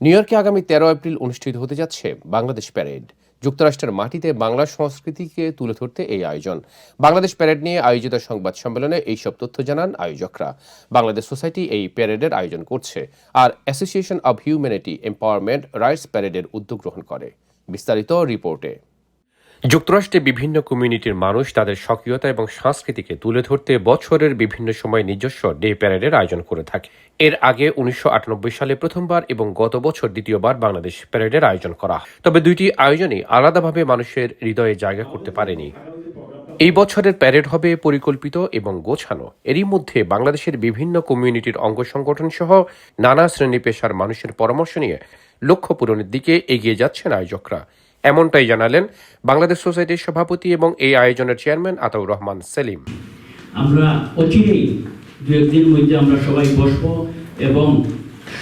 New ইয়র্কে আগামী তেরো এপ্রিল অনুষ্ঠিত হতে যাচ্ছে বাংলাদেশ প্যারেড। যুক্তরাষ্ট্রের মাটিতে বাংলা সংস্কৃতিকে তুলে ধরতে এই আয়োজন। বাংলাদেশ প্যারেড নিয়ে আয়োজিত সংবাদ সম্মেলনে এইসব তথ্য জানান আয়োজকরা। বাংলাদেশ সোসাইটি এই প্যারেডের আয়োজন করছে আর association of humanity empowerment rights প্যারেডের উদ্যোগ গ্রহণ করে। বিস্তারিত রিপোর্টে। যুক্তরাষ্ট্রে বিভিন্ন কমিউনিটির মানুষ তাদের স্বকীয়তা এবং সংস্কৃতিকে তুলে ধরতে বছরের বিভিন্ন সময় নিজস্ব ডে প্যারেডের আয়োজন করে থাকে। এর আগে উনিশশো আটানব্বই সালে প্রথমবার এবং গত বছর দ্বিতীয়বার বাংলাদেশ প্যারেডের আয়োজন করা তবে দুইটি আয়োজনই আলাদাভাবে মানুষের হৃদয়ে জায়গা করতে পারেনি। এই বছরের প্যারেড হবে পরিকল্পিত এবং গোছানো। এরই মধ্যে বাংলাদেশের বিভিন্ন কমিউনিটির অঙ্গ সংগঠন সহ নানা শ্রেণি পেশার মানুষের পরামর্শ নিয়ে লক্ষ্য পূরণের দিকে এগিয়ে যাচ্ছেন আয়োজকরা। এমনটাই জানালেন বাংলাদেশ সোসাইটির সভাপতি এবং এই আয়োজনের চেয়ারম্যান আতাউর রহমান সেলিম। আমরা অচিরেই দু একদিন মধ্যে আমরা সবাই বসবো এবং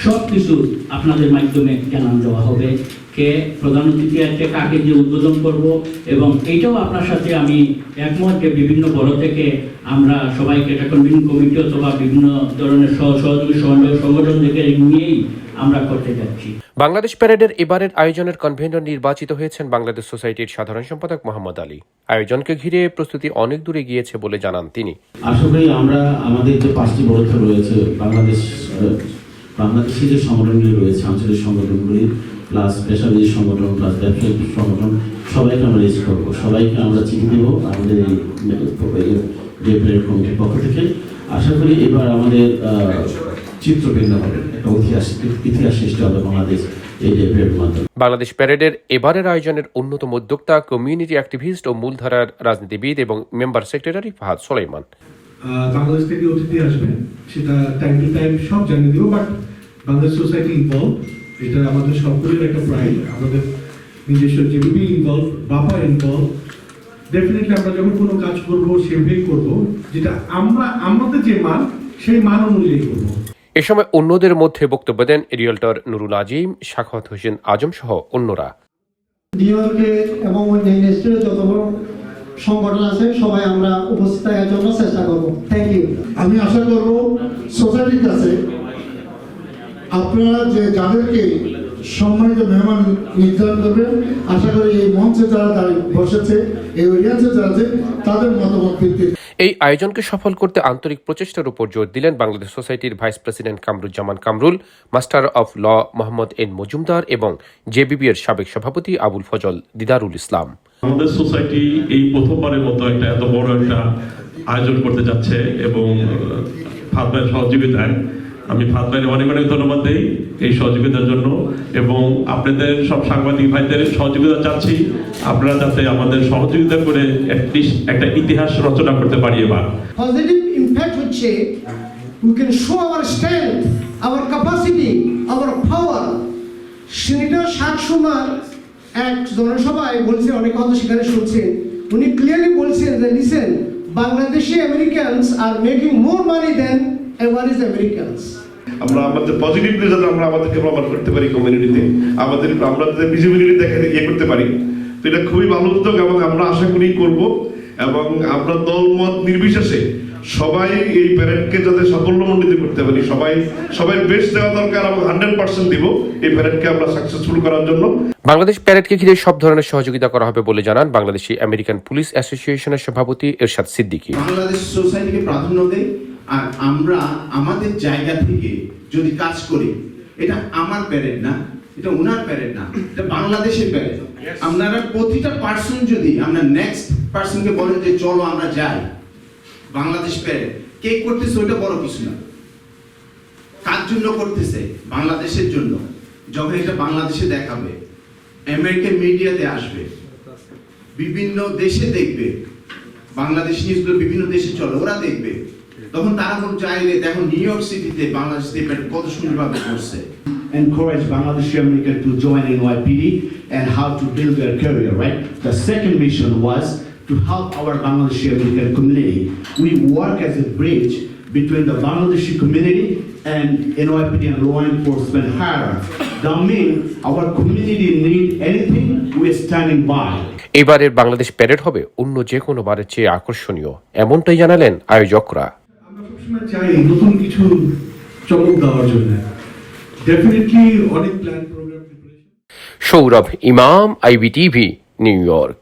সব কিছু আপনাদের মাধ্যমে জানান দেওয়া হবে। কে প্রধান অতিথি আছে কাকে যে উদ্বোধন করব এবং এইটাও আপনার সাথে আমি একমত যে বিভিন্ন বড় থেকে আমরা সবাইকে একটা কনভিন কমিটি অথবা বিভিন্ন ধরনের সহযোগী সংগঠন- সংগঠন থেকে নিয়েই আমরা করতে যাচ্ছি। বাংলাদেশ প্যারেডের এবারের আয়োজনের কনভেনর নির্বাচিত হয়েছেন বাংলাদেশ সোসাইটির সাধারণ সম্পাদক মোহাম্মদ আলী। আয়োজনকে ঘিরে প্রস্তুতি অনেক দূরে গিয়েছে বলে জানান তিনি। আশা করি আমরা আমাদের যে পাঁচটি বড়থা রয়েছে বাংলাদেশ আহ, বাংলাদেশি যে সংগঠনগুলি রয়েছে আঞ্চলিক সংগঠনগুলি প্লাস পেশাজীবী সংগঠন প্লাস ব্যবসায়িক সংগঠন সবাইকে আমরা রেজিস্ট করব। সবাইকে আমরা চিঠি দেবো আমাদের এই ডেপ্রেড কমিটির পক্ষ থেকে। আশা করি এবার আমাদের চিত্র ভিন্ন হবে একটা ইতিহাস ইতিহাস সৃষ্টি হবে বাংলাদেশ বাংলাদেশ প্যারেডের এবারের আয়োজনের অন্যতম উদ্যোক্তা কমিউনিটি অ্যাক্টিভিস্ট ও মূলধারার রাজনীতিবিদ এবং মেম্বার সেক্রেটারি ফাহাদ সোলাইমান। বাংলাদেশ থেকে অতিথি আসবেন। সেটা টাইম টু টাইম সব জানিয়ে দিব বাট বাংলাদেশ সোসাইটি ইনভলভ এটা আমাদের সকলের একটা প্রাইড আমাদের নিজস্ব জেবিবি ইনভলভ বাবা ইনভলভ ডেফিনেটলি আমরা যখন কোনো কাজ করব সেভাবেই করব যেটা আমরা আমাদের যে মান সেই মান অনুযায়ী করব। এ সময় অন্যদের মধ্যে বক্তব্য দেন রিয়েলটর নুরুল আজিম শাখাত হোসেন আজম সহ অন্যরা। নিউ ইয়র্কে এবং অন্যান্য স্টেটে যত বড় সংগঠন আছে সবাই আমরা উপস্থিত থাকার জন্য চেষ্টা করব। থ্যাংক ইউ আমি আশা করব সোসাইটির কাছে আপনারা যে যাদেরকে সম্মানিত মেহমান নির্ধারণ করবেন আশা করি এই মঞ্চে যারা বসেছে এই অডিয়েন্সে যারা আছে তাদের মতামত ভিত্তিতে এই আয়োজনকে সফল করতে আন্তরিক প্রচেষ্টার উপর জোর দিলেন বাংলাদেশ সোসাইটির vice president Kamruzzaman Kamrul master of law Mohammad N Majumdar এবং জেবিবি এর সাবেক সভাপতি আবুল ফজল দিদারুল ইসলাম। আমাদের সোসাইটি এই প্রথমবারের মতো একটা এত বড় একটা আয়োজন করতে যাচ্ছে এবং ফাত সহযোগিতায় আমি ফাত অনেক অনেক ধন্যবাদ দেই এই সহযোগিতার জন্য এবং আপনাদের সব সাংবাদিক ভাইদের সহযোগিতা চাচ্ছি। আপনারা যাতে আমাদের সহযোগিতা করে অ্যাটলিস্ট একটা ইতিহাস রচনা করতে পারি এবার। পজিটিভ ইম্প্যাক্ট হচ্ছে we can show our strength our capacity our power senior ষাট সময় এক জনসভায় বলছে, অনেক কথা সেখানে শুনছেন। উনি ক্লিয়ারলি বলছেন যে listen Bangladeshi Americans are making more money than average Americans আমরা আমাদের পজিটিভ রেজাল্ট আমরা আমাদেরকে প্রমাণ করতে পারি কমিউনিটিতে আমাদের আমরা ভিজিবিলিটি দেখে ইয়ে করতে পারি। তো এটা খুবই ভালো উদ্যোগ এবং আমরা আশা করি করব এবং আমরা দলমত নির্বিশেষে সবাই এই প্যারেডকে যাতে সাফল্যমণ্ডিত করতে পারি সবাই সবাই বেস্ট দেওয়া দরকার এবং হান্ড্রেড পার্সেন্ট দিব এই প্যারেডকে আমরা সাকসেসফুল করার জন্য। বাংলাদেশ প্যারেডকে ঘিরে সব ধরনের সহযোগিতা করা হবে বলে জানান বাংলাদেশি আমেরিকান পুলিশ অ্যাসোসিয়েশনের সভাপতি এরশাদ সিদ্দিকী। বাংলাদেশ সোসাইটিকে প্রাধান্য দেয় আর আমরা আমাদের জায়গা থেকে যদি কাজ করি এটা আমার প্যারেড না এটা ওনার প্যারেড না এটা বাংলাদেশের প্যারেড আপনারা প্রতিটা পার্সন যদি আমরা নেক্সট পার্সনকে বলেন যে চলো আমরা যাই বাংলাদেশ প্যারেড কে করতেছে ওইটা বড় কিছু না। কার জন্য করতেছে? বাংলাদেশের জন্য। যখন এটা বাংলাদেশে দেখাবে আমেরিকান মিডিয়াতে আসবে বিভিন্ন দেশে দেখবে বাংলাদেশ নিউজগুলো বিভিন্ন দেশে চলে ওরা দেখবে। তখন তারা কোন চাইলে দেখো নিউ ইয়র্ক সিটিতে বাংলাদেশ কত সুন্দরভাবে করছে। Encourage Bangladeshi American to join NYPD and how to build their career, right? The second mission was to help our Bangladeshi American community. We work as a bridge between the Bangladeshi community and NYPD and law enforcement hierarchy. That means our community need anything, we're standing by. এবারের Bangladesh parade হবে অন্য যে কোনো বারের চেয়ে আকর্ষণীয় এমনটাই জানালেন আয়োজকরা আমরা সবসময় চাই নতুন কিছু চমক দেওয়ার জন্য ডেফিনেটলি অনেক প্ল্যান প্রোগ্রাম সৌরভ ইমাম আইবিটিভি নিউ ইয়র্ক